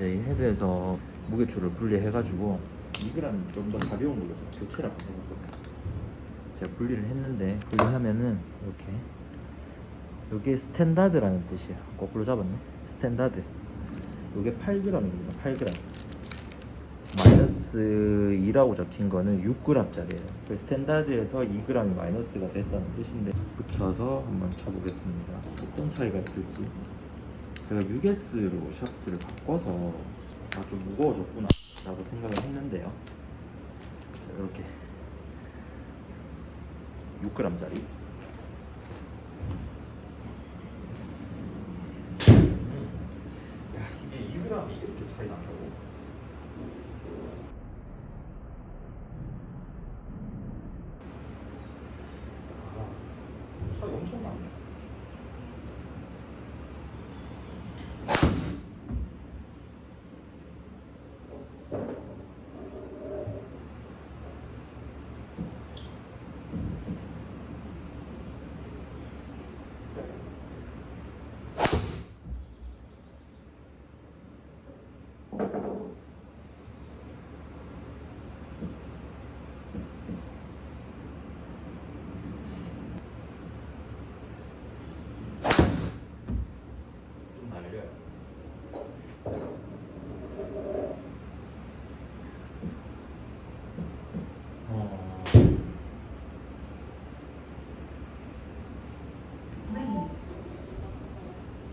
자 이제 이 헤드에서 무게추를 분리해가지고 2g 좀 더 가벼운 걸로 제가 교체를 한번 해볼 거예요. 제가 분리를 했는데 분리하면은 이렇게 이게 스탠다드라는 뜻이에요. 거꾸로 잡았네. 스탠다드. 이게 8g입니다. 8g. 마이너스 2라고 적힌 거는 6g짜리예요. 그 스탠다드에서 2g이 마이너스가 됐다는 뜻인데 붙여서 한번 쳐보겠습니다. 어떤 차이가 있을지. 제가 6S로 샤프트를 바꿔서 아 좀 무거워졌구나 라고 생각을 했는데요. 자, 이렇게 6g짜리. 야 이게 2g이 이렇게 차이 난다고? 아, 차이 엄청 나네. 좀 날려요. 어...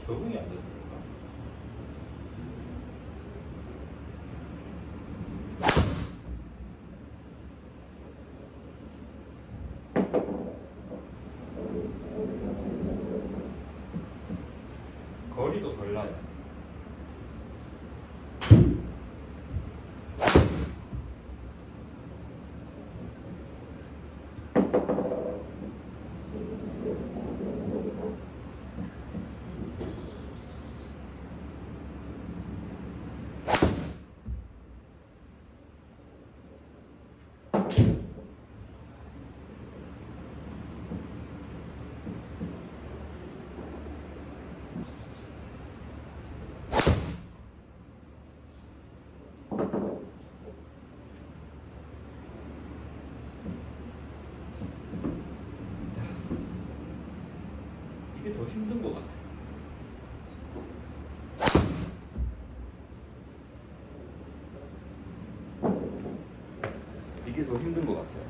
적응이 안 됐습니까? 거리도 덜 나요. 이게 더 힘든 것 같아. 이게 더 힘든 것 같아요.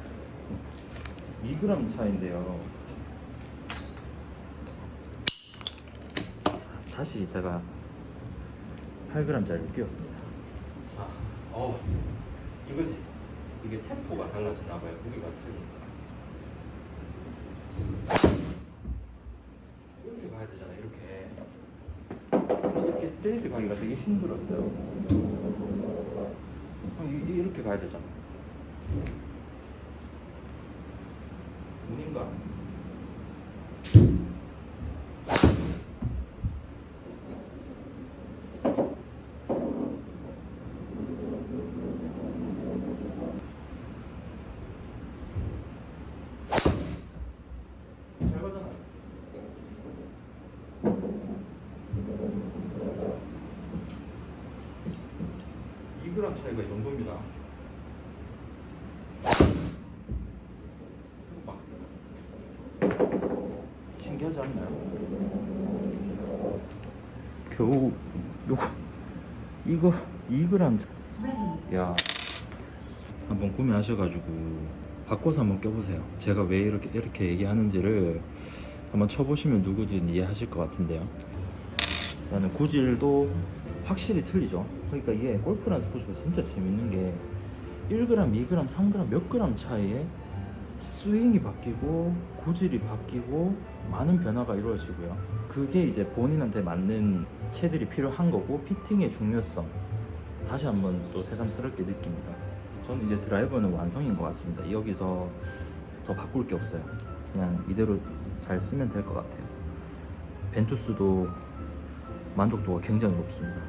2g 차인데요. 자, 다시 제가 8g짜리를 끼웠습니다. 자, 어, 이거지. 이게 템포가 달라지나 봐요. 무게가 틀리니까. 이렇게 가야 되잖아. 이렇게. 이렇게 스트레이트 가기가 되게 힘들었어요. 이렇게 가야 되잖아. 운인가? 잘 가잖아. 2g 차이가 이 정도입니다. 막 신기하지 않나요? 겨우 요거 이거 2g 차- 야 한번 구매하셔가지고 바꿔서 한번 껴보세요. 제가 왜 이렇게 이렇게 얘기하는지를 한번 쳐보시면 누구든 이해하실 것 같은데요. 나는 구질도 확실히 틀리죠. 그러니까 이게 골프라는 스포츠가 진짜 재밌는 게 1g, 2g, 3g 몇 g 차이에 스윙이 바뀌고 구질이 바뀌고 많은 변화가 이루어지고요. 그게 이제 본인한테 맞는 채들이 필요한 거고 피팅의 중요성 다시 한번 또 새삼스럽게 느낍니다. 저는 이제 드라이버는 완성인 것 같습니다. 여기서 더 바꿀 게 없어요. 그냥 이대로 잘 쓰면 될 것 같아요. 벤투스도 만족도가 굉장히 높습니다.